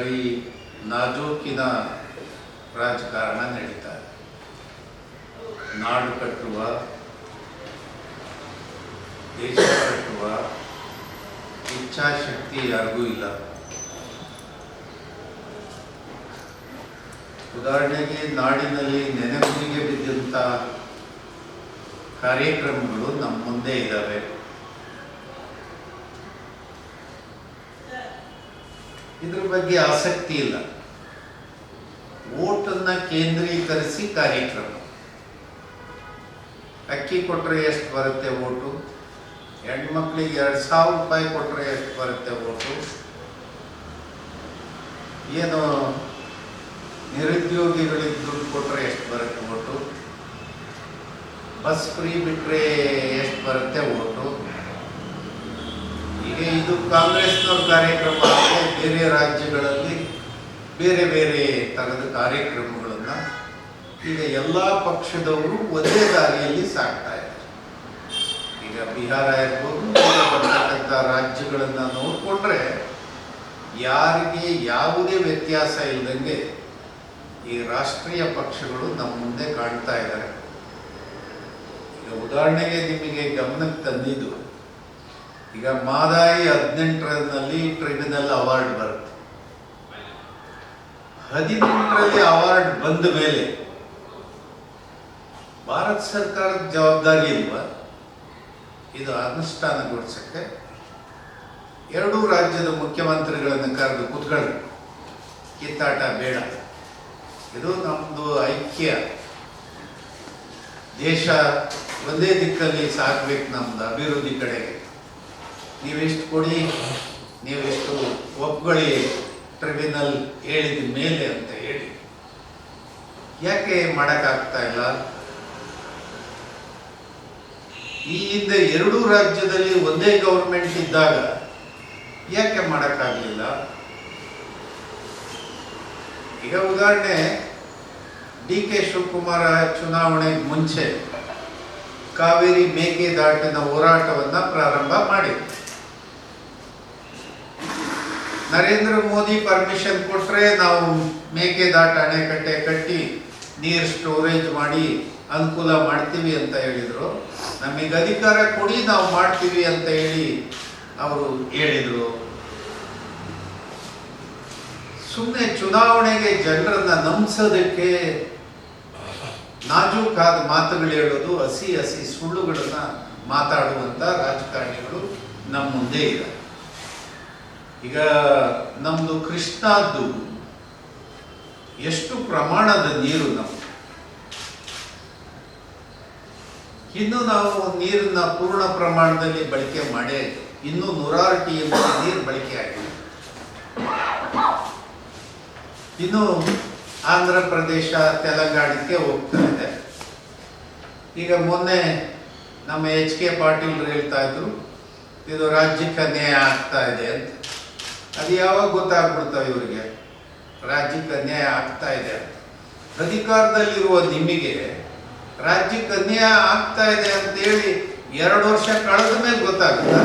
ಬರೀ ನಾಜೂಕಿನ ರಾಜಕಾರಣ ನಡೀತಾ ಇದೆ ನಾಡು ಕಟ್ಟುವ, ದೇಶ ಕಟ್ಟುವ ಇಚ್ಛಾಶಕ್ತಿ ಯಾರಿಗೂ ಇಲ್ಲ. ಉದಾಹರಣೆಗೆ ನಾಡಿನಲ್ಲಿ ನೆನೆಗುದಿಗೆ ಬಿದ್ದಂಥ ಕಾರ್ಯಕ್ರಮಗಳು ನಮ್ಮ ಮುಂದೆ ಇದ್ದಾವೆ ಇದ್ರ ಬಗ್ಗೆ ಆಸಕ್ತಿ ಇಲ್ಲ. ಓಟನ್ನ ಕೇಂದ್ರೀಕರಿಸಿ ಕಾರ್ಯಕ್ರಮ. ಅಕ್ಕಿ ಕೊಟ್ಟರೆ ಎಷ್ಟು ಬರುತ್ತೆ ಓಟು ಹೆಣ್ಮಕ್ಳಿಗೆ ಎರಡು ಸಾವಿರ ರೂಪಾಯಿ ಕೊಟ್ಟರೆ ಎಷ್ಟು ಬರುತ್ತೆ ಓಟು ಏನು ನಿರುದ್ಯೋಗಿಗಳಿಗೆ ದುಡ್ಡು ಕೊಟ್ಟರೆ ಎಷ್ಟು ಬರುತ್ತೆ ಓಟು ಬಸ್ ಫ್ರೀ ಬಿಟ್ಟರೆ ಎಷ್ಟು ಬರುತ್ತೆ ಓಟು ಈಗ ಇದು ಕಾಂಗ್ರೆಸ್ನವ್ರ ಕಾರ್ಯಕ್ರಮ ಬೇರೆ ರಾಜ್ಯಗಳಲ್ಲಿ ಬೇರೆ ಬೇರೆ ಥರದ ಕಾರ್ಯಕ್ರಮಗಳನ್ನು ಈಗ ಎಲ್ಲ ಪಕ್ಷದವರು ಒಂದೇ ದಾರಿಯಲ್ಲಿ ಸಾಕ್ತಾ ಇದ್ದಾರೆ. ಈಗ ಬಿಹಾರ ಇರ್ಬೋದು ಬೇರೆ ಬರ್ತಕ್ಕಂಥ ರಾಜ್ಯಗಳನ್ನು ನೋಡಿಕೊಂಡ್ರೆ ಯಾರಿಗೆ ಯಾವುದೇ ವ್ಯತ್ಯಾಸ ಇಲ್ಲದಂಗೆ ಈ ರಾಷ್ಟ್ರೀಯ ಪಕ್ಷಗಳು ನಮ್ಮ ಮುಂದೆ ಕಾಣ್ತಾ ಇದ್ದಾರೆ ಈಗ ಉದಾಹರಣೆಗೆ ನಿಮಗೆ ಗಮನಕ್ಕೆ ತಂದಿದ್ದು ಈಗ ಮಾದಾಯಿ ಹದಿನೆಂಟರಲ್ಲಿ ಟ್ರಿಬ್ಯುನಲ್ ಅವಾರ್ಡ್ ಬರುತ್ತೆ. ಹದಿನೆಂಟರಲ್ಲಿ ಅವಾರ್ಡ್ ಬಂದ ಮೇಲೆ ಭಾರತ ಸರ್ಕಾರದ ಜವಾಬ್ದಾರಿ ಇಲ್ವಾ? ಇದು ಅನುಷ್ಠಾನಗೊಳಿಸಕ್ಕೆ ಎರಡೂ ರಾಜ್ಯದ ಮುಖ್ಯಮಂತ್ರಿಗಳನ್ನು ಕರೆದು ಕೂತ್ಕೊಳ್ಳಿ. ಕಿತ್ತಾಟ ಬೇಡ. ಇದು ನಮ್ಮದು ಐಕ್ಯ. ದೇಶ ಒಂದೇ ದಿಕ್ಕಲ್ಲಿ ಸಾಗಬೇಕು ನಮ್ದು ಅಭಿವೃದ್ಧಿ ಕಡೆಗೆ. ನೀವೆಷ್ಟು ಕೊಡಿ, ನೀವೆಷ್ಟು ಒಪ್ಕೊಳ್ಳಿ, ಟ್ರಿಬ್ಯುನಲ್ ಹೇಳಿದ ಮೇಲೆ ಅಂತ ಹೇಳಿ. ಯಾಕೆ ಮಾಡೋಕ್ಕಾಗ್ತಾ ಇಲ್ಲ? ಈ ಹಿಂದೆ ಎರಡೂ ರಾಜ್ಯದಲ್ಲಿ ಒಂದೇ ಗೌರ್ಮೆಂಟ್ ಇದ್ದಾಗ ಯಾಕೆ ಮಾಡೋಕ್ಕಾಗಲಿಲ್ಲ? ಈಗ ಉದಾಹರಣೆ, ಡಿ ಕೆ ಶಿವಕುಮಾರ ಚುನಾವಣೆ ಮುಂಚೆ ಕಾವೇರಿ ಮೇಕೆದಾಟಿನ ಹೋರಾಟವನ್ನು ಪ್ರಾರಂಭ ಮಾಡಿದ್ರು. ನರೇಂದ್ರ ಮೋದಿ ಪರ್ಮಿಷನ್ ಕೊಟ್ಟರೆ ನಾವು ಮೇಕೆದಾಟ ಅಣೆಕಟ್ಟೆ ಕಟ್ಟಿ ನೀರು ಸ್ಟೋರೇಜ್ ಮಾಡಿ ಅನುಕೂಲ ಮಾಡ್ತೀವಿ ಅಂತ ಹೇಳಿದರು. ನಮಗೆ ಅಧಿಕಾರ ಕೊಡಿ, ನಾವು ಮಾಡ್ತೀವಿ ಅಂತ ಹೇಳಿ ಅವರು ಹೇಳಿದರು. ಸುಮ್ಮನೆ ಚುನಾವಣೆಗೆ ಜನರನ್ನ ನಂಬಿಸೋದಕ್ಕೆ ನಾಜೂಕಾದ ಮಾತುಗಳು ಹೇಳೋದು ಹಸಿ ಹಸಿ ಸುಳ್ಳುಗಳನ್ನು ಮಾತಾಡುವಂಥ ರಾಜಕಾರಣಿಗಳು ನಮ್ಮ ಮುಂದೆ ಇದೆ ಈಗ ನಮ್ಮದು ಕೃಷ್ಣದ್ದು ಎಷ್ಟು ಪ್ರಮಾಣದ ನೀರು ನಮ್ಮ ಇನ್ನು ನಾವು ನೀರನ್ನ ಪೂರ್ಣ ಪ್ರಮಾಣದಲ್ಲಿ ಬಳಕೆ ಮಾಡಿ ಇನ್ನೂ ನೂರಾರು ಟಿ ಎಂ ನೀರು ಬಳಕೆ ಆಗಿದೆ. ಇನ್ನು ಆಂಧ್ರ ಪ್ರದೇಶ, ತೆಲಂಗಾಣಕ್ಕೆ ಹೋಗ್ತಾ ಇದೆ. ಈಗ ಮೊನ್ನೆ ನಮ್ಮ ಎಚ್ ಕೆ ಪಾಟೀಲ್ ಹೇಳ್ತಾ ಇದ್ರು, ಇದು ರಾಜ್ಯಕ್ಕೆ ಅನ್ಯಾಯ ಆಗ್ತಾ ಇದೆ ಅಂತ. ಅದು ಯಾವಾಗ ಗೊತ್ತಾಗ್ಬಿಡ್ತಾವೆ ಇವರಿಗೆ? ರಾಜ್ಯಕ್ಕೆ ಅನ್ಯಾಯ ಆಗ್ತಾ ಇದೆ ಅಂತ. ಅಧಿಕಾರದಲ್ಲಿರುವ ನಿಮಗೆ ರಾಜ್ಯಕ್ಕೆ ಅನ್ಯಾಯ ಆಗ್ತಾ ಇದೆ ಅಂತೇಳಿ ಎರಡು ವರ್ಷ ಕಳೆದ ಮೇಲೆ ಗೊತ್ತಾಗುತ್ತಾ?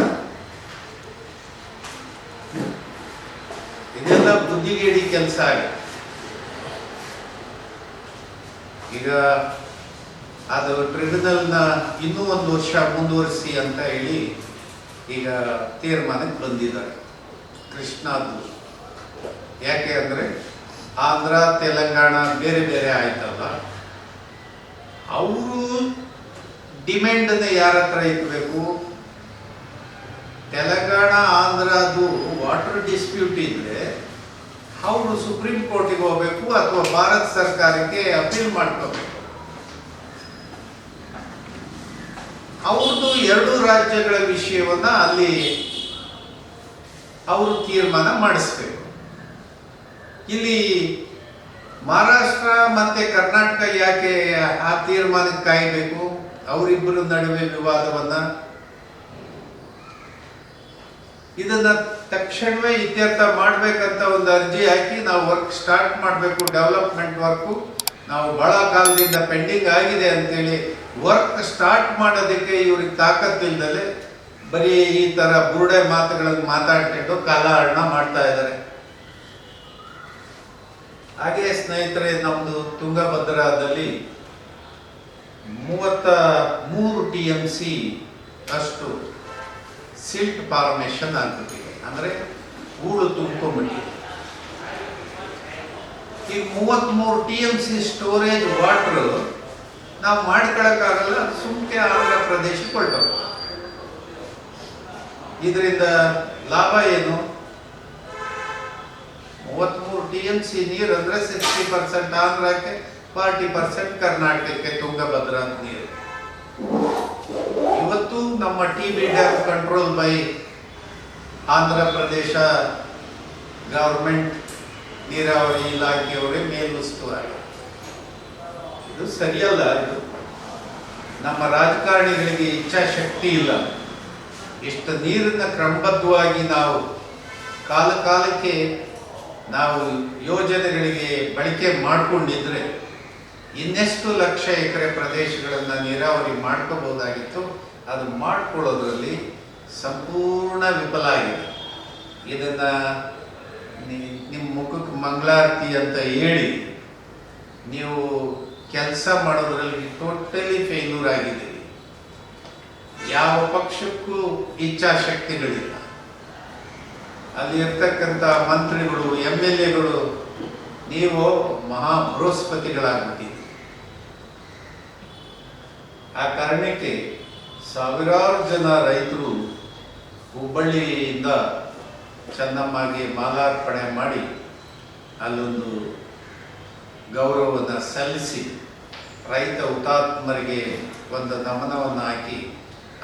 ಇದೆಲ್ಲ ಬುದ್ಧಿಗೇಡಿ ಕೆಲಸ ಆಗಿದೆ. ಈಗ ಅದು ಟ್ರಿಬ್ಯುನಲ್ನ ಇನ್ನೂ ಒಂದು ವರ್ಷ, ಮುಂದುವರಿಸಿ ಅಂತ ಹೇಳಿ ಈಗ ತೀರ್ಮಾನಕ್ಕೆ ಬಂದಿದ್ದಾರೆ. ಕೃಷ್ಣದ್ದು ಯಾಕೆ ಅಂದರೆ ಆಂಧ್ರ, ತೆಲಂಗಾಣ ಬೇರೆ ಬೇರೆ ಆಯ್ತಲ್ಲ. ಅವರು ಡಿಮ್ಯಾಂಡನ್ನು ಯಾರ ಹತ್ರ ಇರಬೇಕು ತೆಲಂಗಾಣ, ಆಂಧ್ರದು ವಾಟರ್ ಡಿಸ್ಪ್ಯೂಟ್ ಇದ್ರೆ ಅವರು ಸುಪ್ರೀಂ ಕೋರ್ಟಿಗೆ ಹೋಗಬೇಕು ಅಥವಾ ಭಾರತ ಸರ್ಕಾರಕ್ಕೆ ಅಪೀಲ್ ಮಾಡ್ಕೋಬೇಕು. ಅವ್ರದ್ದು ಎರಡು ರಾಜ್ಯಗಳ ವಿಷಯವನ್ನ ಅಲ್ಲಿ ಅವರು ತೀರ್ಮಾನ ಮಾಡಿಸ್ಬೇಕು. ಇಲ್ಲಿ ಮಹಾರಾಷ್ಟ್ರ ಮತ್ತೆ ಕರ್ನಾಟಕ ಯಾಕೆ ಆ ತೀರ್ಮಾನಕ್ಕೆ ಕಾಯಬೇಕು? ಅವರಿಬ್ಬರ ನಡುವೆ ವಿವಾದವನ್ನ. ಇದನ್ನ ತಕ್ಷಣವೇ ಇತ್ಯರ್ಥ ಮಾಡ್ಬೇಕಂತ ಒಂದು ಅರ್ಜಿ ಹಾಕಿ ನಾವು ವರ್ಕ್ ಸ್ಟಾರ್ಟ್ ಮಾಡಬೇಕು. ಡೆವಲಪ್ಮೆಂಟ್ ವರ್ಕು ನಾವು ಬಹಳ ಕಾಲದಿಂದ ಪೆಂಡಿಂಗ್ ಆಗಿದೆ ಅಂತೇಳಿ ವರ್ಕ್ ಸ್ಟಾರ್ಟ್ ಮಾಡೋದಕ್ಕೆ ಇವ್ರಿಗೆ ತಾಕತ್ತಿಲ್ದಲೆ ಬರೀ ಈ ತರ ಬುರುಡೆ ಮಾತುಗಳನ್ನು ಮಾತಾಡ್ಕೊಂಡು ಕಾಲಹರಣ ಮಾಡ್ತಾ ಇದ್ದಾರೆ. ಹಾಗೆ ಸ್ನೇಹಿತರೆ ನಮ್ಮದು ತುಂಗಭದ್ರಾದಲ್ಲಿ ಮೂವತ್ತ ಮೂರು ಟಿ ಎಂ ಸಿ ಅಷ್ಟು ಸಿಲ್ಟ್ ಫಾರ್ಮೇಶನ್ ಆಗ್ಬಿಟ್ಟಿದೆ. ಅಂದರೆ ಹೂಳು ತುಂಬಿಕೊಂಡ್ಬಿಟ್ಟಿದೆ. ಈ ಮೂವತ್ತ್ಮೂರು T M C storage water ನಾವು ಮಾಡ್ಕೊಳಕ್ಕಾಗಲ್ಲ ಸುಮ್ಕೆ ಆಂಧ್ರ ಪ್ರದೇಶಕ್ಕೆ ಹೊರಟವು ಇದರಿಂದ ಲಾಭ ಏನು? ಮೂವತ್ಮೂರು ಟಿ ಎಂ ಸಿ ನೀರು ಅಂದ್ರೆ ಸಿಕ್ಸ್ಟಿ ಪರ್ಸೆಂಟ್ ಆಂಧ್ರಕ್ಕೆ, ಫಾರ್ಟಿ ಪರ್ಸೆಂಟ್ ಕರ್ನಾಟಕಕ್ಕೆ ತುಂಗಭದ್ರಾ ನೀರು. ಇವತ್ತು ನಮ್ಮ T B control by Andhra Pradesh government ನೀರಾವರಿ ಇಲಾಖೆಯವರೇ ಮೇಲುಸ್ತುವಾರಿ ಇದು ಸರಿಯಲ್ಲ ಇದು. ನಮ್ಮ ರಾಜಕಾರಣಿಗಳಿಗೆ ಇಚ್ಛಾಶಕ್ತಿ ಇಲ್ಲ. ಇಷ್ಟು ನೀರನ್ನ ಕ್ರಮಬದ್ಧವಾಗಿ ನಾವು ಕಾಲ ಕಾಲಕ್ಕೆ ನಾವು ಯೋಜನೆಗಳಿಗೆ ಬಳಕೆ ಮಾಡಿಕೊಂಡಿದ್ರೆ ಇನ್ನೆಷ್ಟು ಲಕ್ಷ ಎಕರೆ ಪ್ರದೇಶಗಳನ್ನು ನೀರಾವರಿ ಮಾಡ್ಕೋಬಹುದಾಗಿತ್ತು, ಅದು ಮಾಡ್ಕೊಳ್ಳೋದ್ರಲ್ಲಿ ಸಂಪೂರ್ಣ ವಿಫಲ ಆಗಿದೆ. ಇದನ್ನ ನಿಮ್ಮ ಮುಖಕ್ಕೆ ಮಂಗಳಾರತಿ ಅಂತ ಹೇಳಿ ನೀವು ಕೆಲಸ ಮಾಡೋದ್ರಲ್ಲಿ ಟೋಟಲಿ ಫೇಲ್ಯೂರ್ ಆಗಿದ್ದೀರಿ ಯಾವ ಪಕ್ಷಕ್ಕೂ ಇಚ್ಛಾಶಕ್ತಿಗಳಿಲ್ಲ. ಅಲ್ಲಿ ಇರ್ತಕ್ಕಂಥ ಮಂತ್ರಿಗಳು ಎಂ ಎಲ್ ಎಗಳು ನೀವು ಮಹಾ ಬೃಹಸ್ಪತಿಗಳಾಗ್ಬಿಟ್ಟಿದ್ದೀರಿ. ಆ ಕಾರಣಕ್ಕೆ ಸಾವಿರಾರು ಜನ ರೈತರು ಹುಬ್ಬಳ್ಳಿಯಿಂದ ಚೆನ್ನಮ್ಮಗೆ ಮಾಲಾರ್ಪಣೆ ಮಾಡಿ ಅಲ್ಲೊಂದು ಗೌರವವನ್ನು ಸಲ್ಲಿಸಿ ರೈತ ಹುತಾತ್ಮರಿಗೆ ಒಂದು ನಮನವನ್ನು ಹಾಕಿ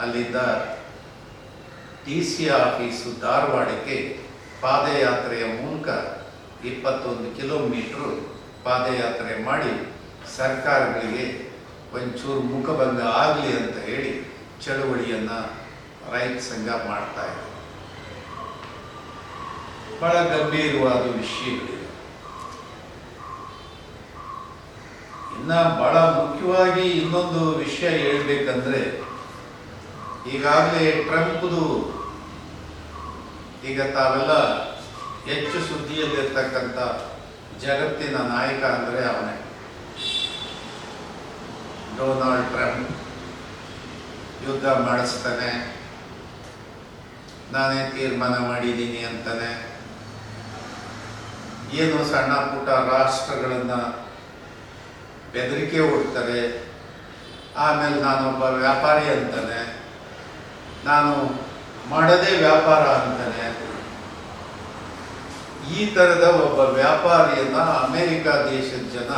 ಅಲ್ಲಿಂದ ಟಿ ಸಿ ಆಫೀಸು ಧಾರವಾಡಕ್ಕೆ ಪಾದಯಾತ್ರೆಯ ಮೂಲಕ ಇಪ್ಪತ್ತೊಂದು ಕಿಲೋಮೀಟ್ರು ಪಾದಯಾತ್ರೆ ಮಾಡಿ ಸರ್ಕಾರಗಳಿಗೆ ಒಂಚೂರು ಮುಖಭಂಗ ಆಗಲಿ ಅಂತ ಹೇಳಿ ಚಳುವಳಿಯನ್ನು ರೈತ ಸಂಘ ಮಾಡ್ತಾ ಇದೆ. ಬಹಳ ಗಂಭೀರವಾದ ವಿಷಯಗಳಿವೆ. ಇನ್ನು ಬಹಳ ಮುಖ್ಯವಾಗಿ ಇನ್ನೊಂದು ವಿಷಯ ಹೇಳ್ಬೇಕಂದ್ರೆ ಈಗಾಗಲೇ ಟ್ರಂಪ್ದು ಈಗ ತಾವೆಲ್ಲ ಹೆಚ್ಚು ಸುದ್ದಿಯಲ್ಲಿರ್ತಕ್ಕಂಥ ಜಗತ್ತಿನ ನಾಯಕ ಅಂದರೆ ಅವನೇ. Donald Trump. ಯುದ್ಧ ಮಾಡಿಸ್ತಾನೆ. ನಾನೇ ತೀರ್ಮಾನ ಮಾಡಿದ್ದೀನಿ ಅಂತಾನೆ. ಏನು ಸಣ್ಣ ಪುಟ್ಟ ರಾಷ್ಟ್ರಗಳನ್ನು ಬೆದರಿಕೆ ಹೊಡ್ತಾರೆ ಆಮೇಲೆ ನಾನೊಬ್ಬ ವ್ಯಾಪಾರಿ ಅಂತಾನೆ. ನಾನು ಮಾಡದೇ ವ್ಯಾಪಾರ ಅಂತಾನೆ. ಈ ಥರದ ಒಬ್ಬ ವ್ಯಾಪಾರಿಯನ್ನ ಅಮೆರಿಕ ದೇಶದ ಜನ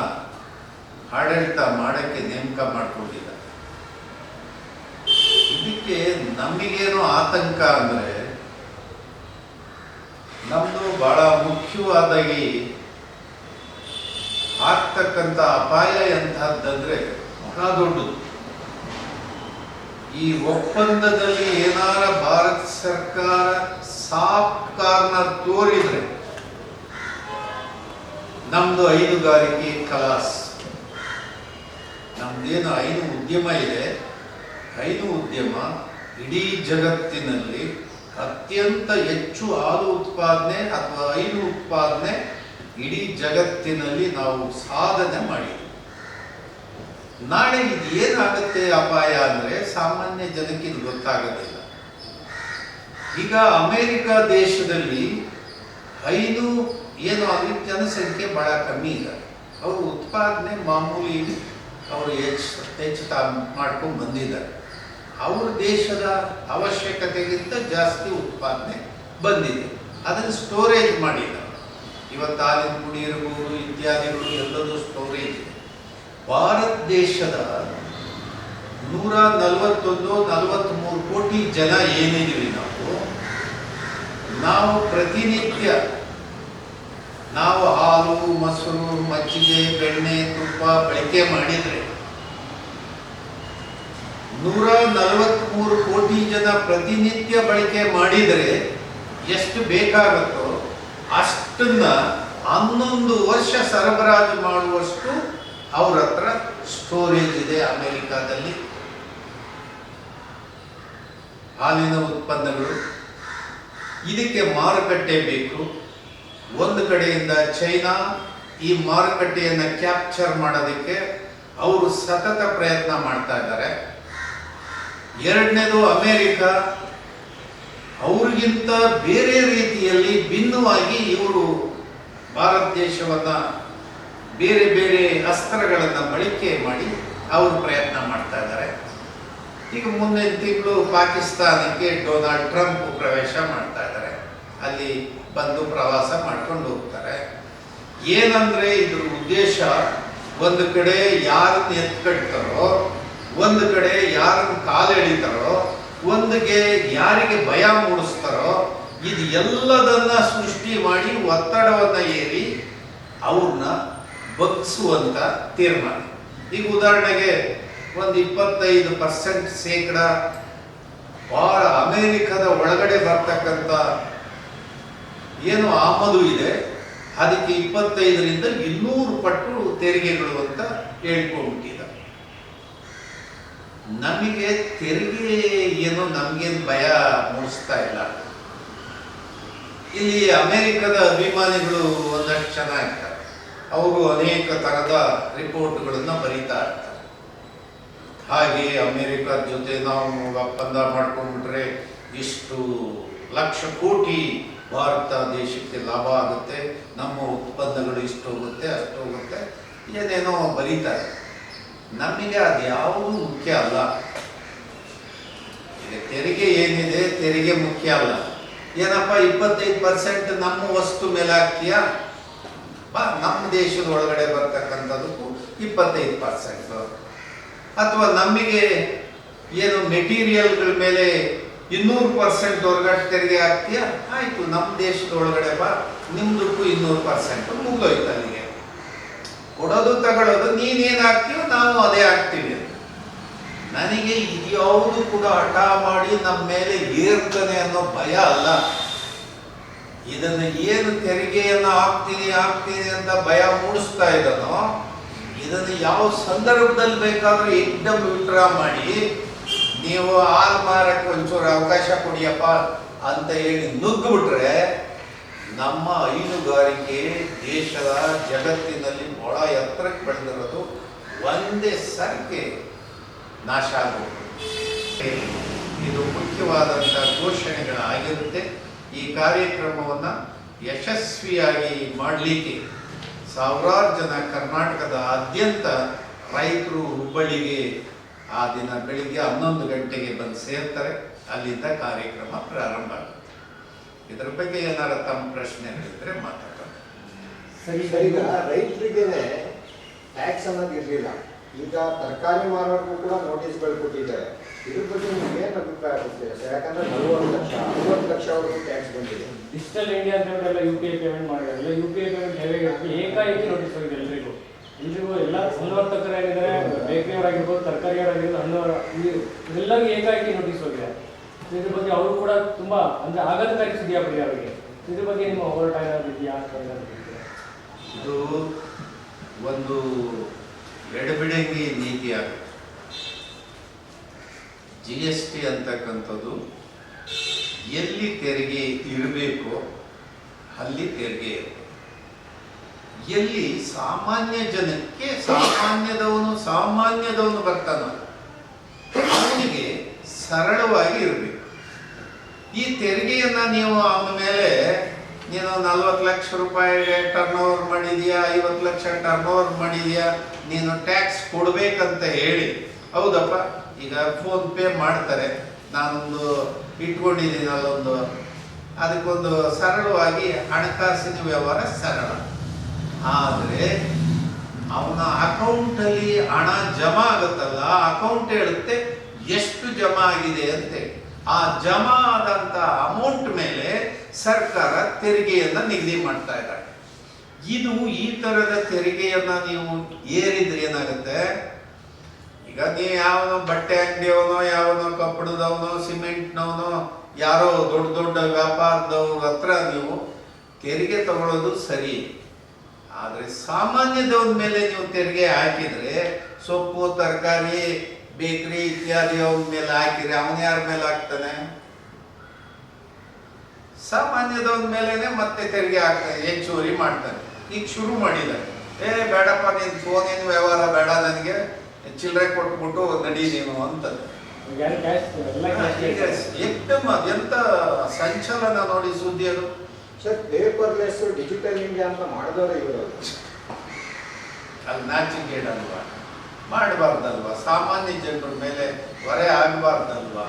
ಆಡಳಿತ ಮಾಡಕ್ಕೆ ನೇಮಕ ಮಾಡಿಕೊಂಡಿಲ್ಲ ಇದಕ್ಕೆ ನಮಗೇನು ಆತಂಕ ಅಂದರೆ ನಮ್ಮದು ಬಹಳ ಮುಖ್ಯವಾದಾಗಿ ಆಗ್ತಕ್ಕಂಥ ಅಪಾಯ ಎಂತಹದ್ದಂದ್ರೆ ಬಹಳ ದೊಡ್ಡದು. ಈ ಒಪ್ಪಂದದಲ್ಲಿ ಏನಾರ ಭಾರತ ಸರ್ಕಾರ ಸಾಫ್ಟ್ ಕಾರ್ನರ್ ತೋರಿದ್ರೆ ನಮ್ದು ಐದುಗಾರಿಕೆ ಕಲಾಸ್. ನಮ್ದೇನು ಹೈನು ಉದ್ಯಮ ಇದೆ. ಹೈನು ಉದ್ಯಮ ಇಡೀ ಜಗತ್ತಿನಲ್ಲಿ ಅತ್ಯಂತ ಹೆಚ್ಚು ಹಾಲು ಉತ್ಪಾದನೆ ಅಥವಾ ಹೈನು ಉತ್ಪಾದನೆ ಇಡೀ ಜಗತ್ತಿನಲ್ಲಿ ನಾವು ಸಾಧನೆ ಮಾಡಿದ್ವಿ ನಾಳೆ ಇದು ಏನಾಗುತ್ತೆ ಅಪಾಯ ಅಂದ್ರೆ ಸಾಮಾನ್ಯ ಜನಕ್ಕೆ ಇದು ಗೊತ್ತಾಗೋದಿಲ್ಲ. ಈಗ ಅಮೆರಿಕ ದೇಶದಲ್ಲಿ ಐದು ಏನು ಅಲ್ಲಿ ಜನಸಂಖ್ಯೆ ಬಹಳ ಕಮ್ಮಿ ಇದೆ. ಅವರು ಉತ್ಪಾದನೆ ಮಾಮೂಲಿ ಅವರು ಹೆಚ್ಚು ಹೆಚ್ಚು ತಾ ಮಾಡ್ಕೊಂಡು ಬಂದಿದ್ದಾರೆ. ಅವ್ರ ದೇಶದ ಅವಶ್ಯಕತೆಗಿಂತ ಜಾಸ್ತಿ ಉತ್ಪಾದನೆ ಬಂದಿದೆ. ಅದನ್ನು ಸ್ಟೋರೇಜ್ ಮಾಡಿದ್ದಾರೆ ಇವತ್ತು ಹಾಲಿನ ಪುಡಿ ಇರ್ಬೋದು, ಇತ್ಯಾದಿಗಳು ಎಲ್ಲದೂ ಸ್ಟೋರೇಜ್ ಇದೆ. ಭಾರತ ದೇಶದ ನೂರ ನಲವತ್ತೊಂದು ನಲವತ್ತ್ಮೂರು ಕೋಟಿ ಜನ ಏನಿದ್ದೀವಿ ನಾವು? ನಾವು ಪ್ರತಿನಿತ್ಯ ನಾವು ಹಾಲು, ಮೊಸರು, ಮಜ್ಜಿಗೆ, ಬೆಣ್ಣೆ, ತುಪ್ಪ ಬಳಕೆ ಮಾಡಿದರೆ ನೂರ ನಲವತ್ತ್ಮೂರು ಕೋಟಿ ಜನ ಪ್ರತಿನಿತ್ಯ ಬಳಕೆ ಮಾಡಿದರೆ ಎಷ್ಟು ಬೇಕಾಗುತ್ತೋ ಅಷ್ಟನ್ನ ಹನ್ನೊಂದು ವರ್ಷ ಸರಬರಾಜು ಮಾಡುವಷ್ಟು ಅವ್ರ ಹತ್ರ ಸ್ಟೋರೇಜ್ ಇದೆ ಅಮೇರಿಕಾದಲ್ಲಿ. ಹಾಲಿನ ಉತ್ಪನ್ನಗಳು. ಇದಕ್ಕೆ ಮಾರುಕಟ್ಟೆ ಬೇಕು. ಒಂದು ಕಡೆಯಿಂದ ಚೈನಾ ಈ ಮಾರುಕಟ್ಟೆಯನ್ನು ಕ್ಯಾಪ್ಚರ್ ಮಾಡೋದಕ್ಕೆ ಅವರು ಸತತ ಪ್ರಯತ್ನ ಮಾಡ್ತಾ ಇದ್ದಾರೆ. ಎರಡನೇದು ಅಮೇರಿಕ. ಅವ್ರಿಗಿಂತ ಬೇರೆ ರೀತಿಯಲ್ಲಿ ಭಿನ್ನವಾಗಿ ಇವರು ಭಾರತ ದೇಶವನ್ನ ಬೇರೆ ಬೇರೆ ಅಸ್ತ್ರಗಳನ್ನು ಬಳಕೆ ಮಾಡಿ ಅವರು ಪ್ರಯತ್ನ ಮಾಡ್ತಾ ಇದ್ದಾರೆ. ಈಗ ಮುಂದಿನ ತಿಂಗಳು ಪಾಕಿಸ್ತಾನಕ್ಕೆ ಡೊನಾಲ್ಡ್ ಟ್ರಂಪ್ ಪ್ರವೇಶ ಮಾಡ್ತಾ ಇದ್ದಾರೆ. ಅಲ್ಲಿ ಬಂದು ಪ್ರವಾಸ ಮಾಡ್ಕೊಂಡು ಹೋಗ್ತಾರೆ. ಏನಂದ್ರೆ ಇದ್ರ ಉದ್ದೇಶ ಒಂದು ಕಡೆ ಯಾರನ್ನ ಎತ್ಕಟ್ತಾರೋ ಒಂದು ಕಡೆ ಯಾರನ್ನ ಕಾಲೆಳಿತಾರೋ ಒಂದಿಗೆ ಯಾರಿಗೆ ಭಯ ಮೂಡಿಸ್ತಾರೋ, ಇದು ಎಲ್ಲದನ್ನ ಸೃಷ್ಟಿ ಮಾಡಿ ಒತ್ತಡವನ್ನ ಏರಿ ಅವ್ರನ್ನ ಬಗ್ಸುವಂತ ತೀರ್ಮಾನ. ಈಗ ಉದಾಹರಣೆಗೆ ಒಂದು ಇಪ್ಪತ್ತೈದು ಪರ್ಸೆಂಟ್ ಶೇಕಡ ಬಹಳ ಅಮೇರಿಕದ ಒಳಗಡೆ ಬರ್ತಕ್ಕಂಥ ಏನು ಆಮದು ಇದೆ, ಅದಕ್ಕೆ ಇಪ್ಪತ್ತೈದರಿಂದ ಇನ್ನೂರು ಪಟ್ಟು ತೆರಿಗೆಗಳು ಅಂತ ಹೇಳ್ಕೊಂಡ್ಬಿಟ್ಟಿದ್ದಾರೆ. ನಮಗೆ ತೆರಿಗೆ ಏನು ನಮ್ಗೇನು ಭಯ ಮೂಡಿಸ್ತಾ ಇಲ್ಲ. ಇಲ್ಲಿ ಅಮೇರಿಕದ ಅಭಿಮಾನಿಗಳು ಒಂದಷ್ಟು ಜನ ಇರ್ತಾರೆ ಅವರು ಅನೇಕ ತರದ ರಿಪೋರ್ಟ್ಗಳನ್ನು ಬರೀತಾ ಇರ್ತಾರೆ. ಹಾಗೆ ಅಮೆರಿಕ ಜೊತೆ ನಾವು ಒಪ್ಪಂದ ಮಾಡ್ಕೊಂಡ್ಬಿಟ್ರೆ ಇಷ್ಟು ಲಕ್ಷ ಕೋಟಿ ಭಾರತ ದೇಶಕ್ಕೆ ಲಾಭ ಆಗುತ್ತೆ, ನಮ್ಮ ಉತ್ಪನ್ನಗಳು ಇಷ್ಟು ಹೋಗುತ್ತೆ, ಅಷ್ಟು ಹೋಗುತ್ತೆ, ಏನೇನೋ ಬರೀತಾರೆ ನಮಗೆ ಅದು ಯಾವುದು ಮುಖ್ಯ ಅಲ್ಲ. ಈಗ ತೆರಿಗೆ ಏನಿದೆ, ತೆರಿಗೆ ಮುಖ್ಯ ಅಲ್ಲ. ಏನಪ್ಪ, ಇಪ್ಪತ್ತೈದು ಪರ್ಸೆಂಟ್ ನಮ್ಮ ವಸ್ತು ಮೇಲೆ ಹಾಕ್ತೀಯಾ ನಮ್ಮ ದೇಶದ ಒಳಗಡೆ ಬರ್ತಕ್ಕಂಥದಕ್ಕೂ ಇಪ್ಪತ್ತೈದು ಪರ್ಸೆಂಟ್ ಅಥವಾ ನಮಗೆ ಏನು ಮೆಟೀರಿಯಲ್ಗಳ ಮೇಲೆ ಇನ್ನೂರು ಪರ್ಸೆಂಟ್ ಹೊರಗಡೆ ತೆರಿಗೆ ಹಾಕ್ತೀಯಾ? ಆಯ್ತು, ನಮ್ಮ ದೇಶದ ಒಳಗಡೆ ಬಾ, ನಿಮ್ದಕ್ಕೂ ಇನ್ನೂರು ಪರ್ಸೆಂಟ್ ಮುಗೋಯ್ತು ಅಲ್ಲಿಗೆ. ಕೊಡೋದು, ತಗೊಳ್ಳೋದು, ನೀನೇನು ಹಾಕ್ತೀಯೋ ನಾವು ಅದೇ ಹಾಕ್ತೀವಿ ನನಗೆ ಇದ್ಯಾವುದು ಕೂಡ ಹಠ ಮಾಡಿ ನಮ್ಮ ಮೇಲೆ ಏರ್ತಾನೆ ಅನ್ನೋ ಭಯ ಅಲ್ಲ. ಇದನ್ನು ಏನು ತೆರಿಗೆಯನ್ನು ಹಾಕ್ತೀನಿ ಹಾಕ್ತೀನಿ ಅಂತ ಭಯ ಮೂಡಿಸ್ತಾ ಇದ್ದಾನೋ, ಇದನ್ನು ಯಾವ ಸಂದರ್ಭದಲ್ಲಿ ಬೇಕಾದ್ರೂ ಎಕ್ದಮ್ ವಿಡ್ರಾ ಮಾಡಿ, ನೀವು ಹಾಲು ಮಾರಕ್ಕೆ ಒಂಚೂರು ಅವಕಾಶ ಕೊಡಿಯಪ್ಪ ಅಂತ ಹೇಳಿ ನುಗ್ಗಿಬಿಟ್ರೆ ನಮ್ಮ ಹೈನುಗಾರಿಕೆ ದೇಶದ ಜಗತ್ತಿನಲ್ಲಿ ಬಹಳ ಎತ್ತರಕ್ಕೆ ಬೆಳೆದಿರೋದು ಒಂದೇ ಸರ್ಕೆ ನಾಶ ಆಗೋದು. ಇದು ಮುಖ್ಯವಾದಂಥ ಘೋಷಣೆಗಳಾಗಿರುತ್ತೆ. ಈ ಕಾರ್ಯಕ್ರಮವನ್ನು ಯಶಸ್ವಿಯಾಗಿ ಮಾಡಲಿಕ್ಕೆ ಸಾವಿರಾರು ಜನ ಕರ್ನಾಟಕದ ಆದ್ಯಂತ ರೈತರು ಹುಬ್ಬಳ್ಳಿಗೆ ಆ ದಿನ ಬೆಳಿಗ್ಗೆ ಹನ್ನೊಂದು ಗಂಟೆಗೆ ಬಂದು ಸೇರ್ತಾರೆ. ಅಲ್ಲಿಂದ ಕಾರ್ಯಕ್ರಮ ಪ್ರಾರಂಭ ಆಗುತ್ತೆ. ಇದರ ಬಗ್ಗೆ ಏನಾರ ತಮ್ಮ ಸರಿ ಸರ್, ಈಗ ರೈತರಿಗೇನೆ ಟ್ಯಾಕ್ಸ್ ಅನ್ನೋದು ಇರಲಿಲ್ಲ. ಈಗ ತರಕಾರಿ ಮಾರೋರ್ಗೂ ಕೂಡ ನೋಟಿಸ್ಗಳು ಕೊಟ್ಟಿದ್ದಾರೆ. ಇದ್ರ ಬಗ್ಗೆ ನಿಮ್ಗೆ ಏನು ಅಭಿಪ್ರಾಯ ಕೊಡ್ತೀರಾ ಸರ್ ಯಾಕಂದ್ರೆ ನಲವತ್ತು ಲಕ್ಷ ಅರವತ್ತು ಲಕ್ಷವರೆಗೂ ಟ್ಯಾಕ್ಸ್ ಬಂದಿದೆ. ಡಿಜಿಟಲ್ ಇಂಡಿಯಾ ಅಂತ ಎಲ್ಲ ಯು ಪಿ ಐ ಪೇಮೆಂಟ್ ಮಾಡಿದಾರಲ್ಲ ಯು ಪಿ ಐ ಪೇಮೆಂಟ್ ಹೇಗೆ ಏಕಾಏಕಿ ನೋಟಿಸ್ ಹೋಗಿದೆ ಎಲ್ರಿಗೂ. ಎಲ್ರಿಗೂ ಎಲ್ಲ ಸಂವರ್ತಕರಾಗಿದ್ದಾರೆ ಬೇಕರಿಯವರಾಗಿರ್ಬೋದು ತರಕಾರಿಯವರಾಗಿರ್ಬೋದು ಹಣ್ಣವರ ಎಲ್ಲರಿಗೂ ಏಕಾಏಕಿ ನೋಟಿಸ್ ಹೋಗಿದೆ. ಇದ್ರ ಬಗ್ಗೆ ಅವರು ಕೂಡ ತುಂಬ ಅಂದರೆ ಆಘಾತಕಾರಿ ಸುದ್ದಿ ಆಗ್ಬಿಟ್ಟಿದೆ ಅವರಿಗೆ. ಇದ್ರ ಬಗ್ಗೆ ನಿಮ್ಮ ಹೋರಾಟ ಏನಾದ್ರು ಇದೆಯಾ? ಇದು ಒಂದು ಎಡಬಿಡಂಗಿ ನೀತಿ ಆಗುತ್ತೆ ಜಿ ಎಸ್ ಟಿ ಅಂತಕ್ಕಂಥದ್ದು ಎಲ್ಲಿ ತೆರಿಗೆ ಇರಬೇಕು ಅಲ್ಲಿ ತೆರಿಗೆ ಎಲ್ಲಿ ಸಾಮಾನ್ಯ ಜನಕ್ಕೆ ಸಾಮಾನ್ಯದವನು ಸಾಮಾನ್ಯದವನು ಬರ್ತಾನ ಅವನಿಗೆ ಸರಳವಾಗಿ ಇರಬೇಕು. ಈ ತೆರಿಗೆಯನ್ನ ನೀವು ಅವನ ಮೇಲೆ ನೀನು ನಲ್ವತ್ತು ಲಕ್ಷ ರೂಪಾಯಿ ಟರ್ನ್ ಓವರ್ ಮಾಡಿದೀಯಾ, ಐವತ್ತು ಲಕ್ಷ ಟರ್ನ್ ಓವರ್ ಮಾಡಿದೀಯಾ, ನೀನು ಟ್ಯಾಕ್ಸ್ ಕೊಡಬೇಕಂತ ಹೇಳಿ, ಹೌದಪ್ಪ? ಈಗ ಫೋನ್ ಪೇ ಮಾಡ್ತಾರೆ. ನಾನೊಂದು ಇಟ್ಕೊಂಡಿದ್ದೀನಿ ಅಲ್ಲೊಂದು. ಅದಕ್ಕೊಂದು ಸರಳವಾಗಿ ಹಣಕಾಸಿನ ವ್ಯವಹಾರ ಸರಳ. ಆದರೆ ಅವನ ಅಕೌಂಟಲ್ಲಿ ಹಣ ಜಮಾ ಆಗುತ್ತಲ್ಲ ಅಕೌಂಟ್ ಹೇಳುತ್ತೆ ಎಷ್ಟು ಜಮಾ ಆಗಿದೆ ಅಂತ. ಆ ಜಮಾ ಆದಂತ ಅಮೌಂಟ್ ಮೇಲೆ ಸರ್ಕಾರ ತೆರಿಗೆಯನ್ನು ನಿಗದಿ ಮಾಡ್ತಾ ಇದ್ದಾರೆ. ಇದು ಈ ಥರದ ತೆರಿಗೆಯನ್ನು ನೀವು ಏರಿದ್ರೆ ಏನಾಗುತ್ತೆ? ಈಗ ನೀವು ಯಾವನೋ ಬಟ್ಟೆ ಅಂಗಡಿಯವನೋ ಯಾವನೋ ಕಪ್ಪಡದವನು ಸಿಮೆಂಟ್ನವನೋ, ಯಾರೋ ದೊಡ್ಡ ದೊಡ್ಡ ವ್ಯಾಪಾರದವ್ರ ಹತ್ರ ನೀವು ತೆರಿಗೆ ತಗೊಳ್ಳೋದು ಸರಿ. ಆದರೆ ಸಾಮಾನ್ಯದವನ ಮೇಲೆ ನೀವು ತೆರಿಗೆ ಹಾಕಿದರೆ ಸೊಪ್ಪು, ತರಕಾರಿ, ಬೇಕರಿ ಇತ್ಯಾದಿ ಅವನ ಮೇಲೆ ಹಾಕಿದ್ರೆ ಅವನ ಯಾರ ಮೇಲೆ ಹಾಕ್ತಾನೆ? ಸಾಮಾನ್ಯದವನ ಮೇಲೇನೆ ಮತ್ತೆ ತೆರಿಗೆ ಹಾಕ್ತಾನೆ ಹೆಚ್ಚುವರಿ ಮಾಡ್ತಾನೆ. ಈಗ ಶುರು ಮಾಡಿದ್ದಾರೆ ಏ, ಬೇಡಪ್ಪ, ನೀನು ಏನು ವ್ಯವಹಾರ ಬೇಡ ನನಗೆ. ಚಿಲ್ಲರೆ ಕೊಟ್ಬಿಟ್ಟು ನಡಿ ನೀನು ಅಂತ. ಈಗ ಯಾರು ಕ್ಯಾಶ್ ಎಲ್ಲ ಕ್ಯಾಶ್ ಏಕ್ದಮ್ ಅದೆಂತ ಸಂಚಲನ ನೋಡಿ ಸುದ್ದಿ ಅದು. ಸರ್ ಪೇಪರ್ಲೆಸ್ ಡಿಜಿಟಲ್ ಇಂಡಿಯಾ ಅಂತ ಮಾಡಿದವರು ಇವರು. ಅಲ್ಲಿ ಅಲ್ವಾ? ಮಾಡಬಾರ್ದಲ್ವಾ? ಸಾಮಾನ್ಯ ಜನರ ಮೇಲೆ ಹೊರೆ ಆಗಬಾರ್ದಲ್ವಾ?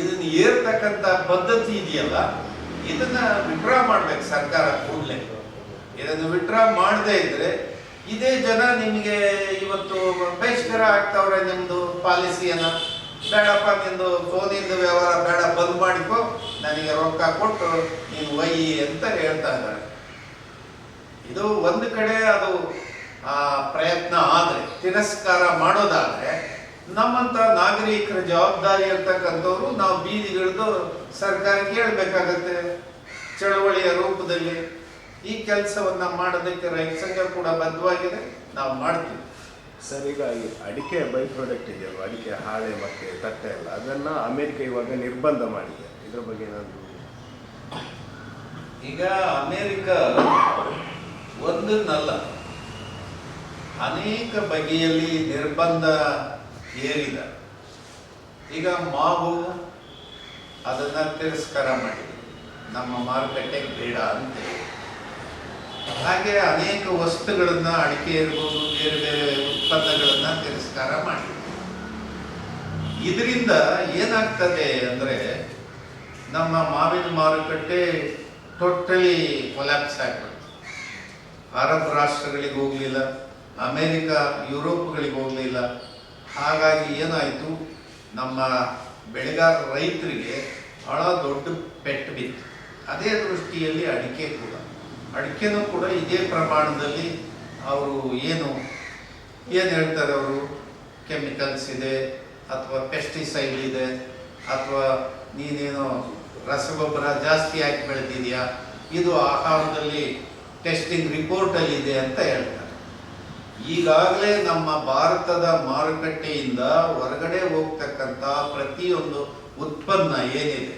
ಇದನ್ನ ಏರ್ತಕ್ಕಂತ ಪದ್ಧತಿ ಇದೆಯಲ್ಲ ಇದನ್ನ ವಿಡ್ರಾ ಮಾಡ್ಬೇಕು ಸರ್ಕಾರ ಕೂಡಲೇ. ಇದನ್ನು ವಿಡ್ರಾ ಮಾಡದೇ ಇದ್ರೆ ಇದೇ ಜನ ನಿಮಗೆ ಇವತ್ತು ಬಹಿಷ್ಕಾರ ಆಗ್ತಾವ್ರೆ ನಿಮ್ಮದು ಪಾಲಿಸಿಯನ್ನ? ಬೇಡಪ್ಪ, ನಿಂದು ಫೋನಿಂದ ವ್ಯವಹಾರ ಬೇಡ, ಬಂದ್ ಮಾಡಿಕೊ. ನನಗೆ ರೊಕ್ಕ ಕೊಟ್ಟು ನೀನು ಒಯ್ಯಿ ಅಂತ ಹೇಳ್ತಾ ಇದ್ದಾರೆ. ಇದು ಒಂದು ಕಡೆ ಅದು, ಆ, ಪ್ರಯತ್ನ ಆದರೆ, ತಿರಸ್ಕಾರ ಮಾಡೋದಾದರೆ, ನಮ್ಮಂತ ನಾಗರಿಕರ ಜವಾಬ್ದಾರಿ ಇರ್ತಕ್ಕಂಥವ್ರು ನಾವು ಬೀದಿಗಿಳಿದು ಸರ್ಕಾರಕ್ಕೆ ಹೇಳ್ಬೇಕಾಗತ್ತೆ. ಚಳವಳಿಯ ರೂಪದಲ್ಲಿ. ಈ ಕೆಲಸವನ್ನ ಮಾಡೋದಕ್ಕೆ ರೈತ ಸಂಘ ಕೂಡ ಬದ್ಧವಾಗಿದೆ. ನಾವು ಮಾಡ್ತೀವಿ. ಸರ್ ಈಗ ಈ ಅಡಿಕೆ ಬೈ ಪ್ರಾಡಕ್ಟ್ ಇದೆಯಲ್ವ? ಅಡಿಕೆ ಹಾಳೆ ಮತ್ತೆ ತಟ್ಟೆ ಎಲ್ಲ. ಅದನ್ನ ಅಮೆರಿಕ ಇವಾಗ ನಿರ್ಬಂಧ ಮಾಡಿದೆ. ಇದ್ರ ಬಗ್ಗೆ ಏನಾದ್ರು? ಈಗ ಅಮೇರಿಕ ಒಂದನ್ನಲ್ಲ ಅನೇಕ ಬಗೆಯಲ್ಲಿ ನಿರ್ಬಂಧ ಏರಿದ. ಈಗ ಮಾವು ಅದನ್ನ ತಿರಸ್ಕಾರ ಮಾಡಿದೆ ನಮ್ಮ ಮಾರುಕಟ್ಟೆಗೆ ಬೇಡ ಅಂತ ಹೇಳಿ. ಹಾಗೆ ಅನೇಕ ವಸ್ತುಗಳನ್ನು ಅಡಿಕೆ ಇರ್ಬೋದು, ಬೇರೆ ಬೇರೆ ಉತ್ಪನ್ನಗಳನ್ನು ತಿರಸ್ಕಾರ ಮಾಡಿ ಇದರಿಂದ ಏನಾಗ್ತದೆ ಅಂದ್ರೆ ನಮ್ಮ ಮಾವಿನ ಮಾರುಕಟ್ಟೆ ಟೋಟಲಿ ಕೊಲ್ಯಾಪ್ಸ್ ಆಗ್ಬಿಡ್ತು ಅರಬ್ ರಾಷ್ಟ್ರಗಳಿಗೆ ಹೋಗಲಿಲ್ಲ, ಅಮೇರಿಕ, ಯುರೋಪ್ಗಳಿಗೆ ಹೋಗಲಿಲ್ಲ. ಹಾಗಾಗಿ ಏನಾಯಿತು, ನಮ್ಮ ಬೆಳೆಗಾರ ರೈತರಿಗೆ ಬಹಳ ದೊಡ್ಡ ಪೆಟ್ಟು ಬಿತ್ತು. ಅದೇ ದೃಷ್ಟಿಯಲ್ಲಿ ಅಡಿಕೆ ಕೂಡ. ಅಡಿಕೆನೂ ಕೂಡ ಇದೇ ಪ್ರಮಾಣದಲ್ಲಿ ಅವರು ಏನು ಏನು ಹೇಳ್ತಾರೆ ಅವರು? ಕೆಮಿಕಲ್ಸ್ ಇದೆ, ಅಥವಾ ಪೆಸ್ಟಿಸೈಡ್ ಇದೆ, ಅಥವಾ ನೀನೇನೋ ರಸಗೊಬ್ಬರ ಜಾಸ್ತಿ ಹಾಕಿ ಬೆಳೆದಿದೆಯಾ? ಇದು ಆಹಾರದಲ್ಲಿ ಟೆಸ್ಟಿಂಗ್ ರಿಪೋರ್ಟಲ್ಲಿ ಇದೆ ಅಂತ ಹೇಳ್ತಾರೆ. ಈಗಾಗಲೇ ನಮ್ಮ ಭಾರತದ ಮಾರುಕಟ್ಟೆಯಿಂದ ಹೊರಗಡೆ ಹೋಗ್ತಕ್ಕಂಥ ಪ್ರತಿಯೊಂದು ಉತ್ಪನ್ನ ಏನಿದೆ?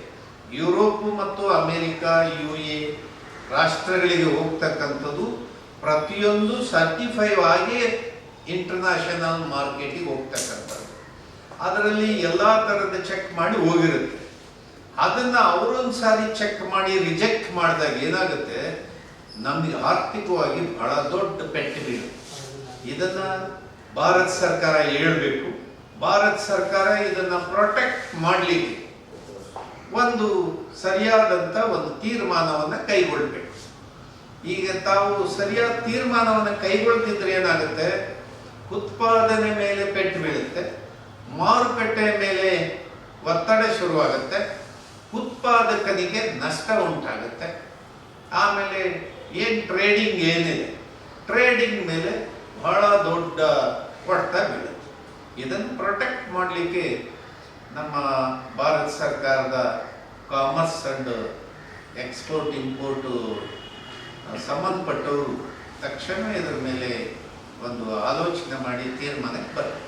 ಯುರೋಪ್ ಮತ್ತು ಅಮೇರಿಕಾ, ಯು ಎ ರಾಷ್ಟ್ರಗಳಿಗೆ ಹೋಗ್ತಕ್ಕಂಥದ್ದು ಪ್ರತಿಯೊಂದು ಸರ್ಟಿಫೈ ಆಗಿ ಇಂಟರ್ನ್ಯಾಷನಲ್ ಮಾರ್ಕೆಟಿಗೆ ಹೋಗ್ತಕ್ಕಂಥದ್ದು. ಅದರಲ್ಲಿ ಎಲ್ಲ ಥರದ ಚೆಕ್ ಮಾಡಿ ಹೋಗಿರುತ್ತೆ. ಅದನ್ನ ಅವರೊಂದು ಸಾರಿ ಚೆಕ್ ಮಾಡಿ ರಿಜೆಕ್ಟ್ ಮಾಡಿದಾಗ ಏನಾಗುತ್ತೆ? ನಮಗೆ ಆರ್ಥಿಕವಾಗಿ ಬಹಳ ದೊಡ್ಡ ಪೆಟ್ಟು ಬೀಳುತ್ತೆ. ಇದನ್ನ ಭಾರತ ಸರ್ಕಾರ ಹೇಳಬೇಕು. ಭಾರತ ಸರ್ಕಾರ ಇದನ್ನ ಪ್ರೊಟೆಕ್ಟ್ ಮಾಡಲಿಕ್ಕೆ ಒಂದು ಸರಿಯಾದಂತ ಒಂದು ತೀರ್ಮಾನವನ್ನು ಕೈಗೊಳ್ಬೇಕು. ಈಗ ತಾವು ಸರಿಯಾದ ತೀರ್ಮಾನವನ್ನು ಕೈಗೊಳ್ತಿದ್ರೆ ಏನಾಗುತ್ತೆ? ಉತ್ಪಾದನೆ ಮೇಲೆ ಪೆಟ್ಟು ಬೀಳುತ್ತೆ, ಮಾರುಕಟ್ಟೆ ಮೇಲೆ ಒತ್ತಡ ಶುರುವಾಗುತ್ತೆ, ಉತ್ಪಾದಕನಿಗೆ ನಷ್ಟ ಉಂಟಾಗುತ್ತೆ. ಆಮೇಲೆ ಏನು ಟ್ರೇಡಿಂಗ್ ಏನಿದೆ ಟ್ರೇಡಿಂಗ್ ಮೇಲೆ ಬಹಳ ದೊಡ್ಡ ಹೊಡೆತ ಬೀಳುತ್ತೆ. ಇದನ್ನು ಪ್ರೊಟೆಕ್ಟ್ ಮಾಡಲಿಕ್ಕೆ ನಮ್ಮ ಭಾರತ ಸರ್ಕಾರದ ಕಾಮರ್ಸ್ ಅಂಡ್ ಎಕ್ಸ್ಪೋರ್ಟ್ ಇಂಪೋರ್ಟು ಸಂಬಂಧಪಟ್ಟವರು ತಕ್ಷಣ ಇದರ ಮೇಲೆ ಒಂದು ಆಲೋಚನೆ ಮಾಡಿ ತೀರ್ಮಾನಕ್ಕೆ ಬರ್ತಾರೆ.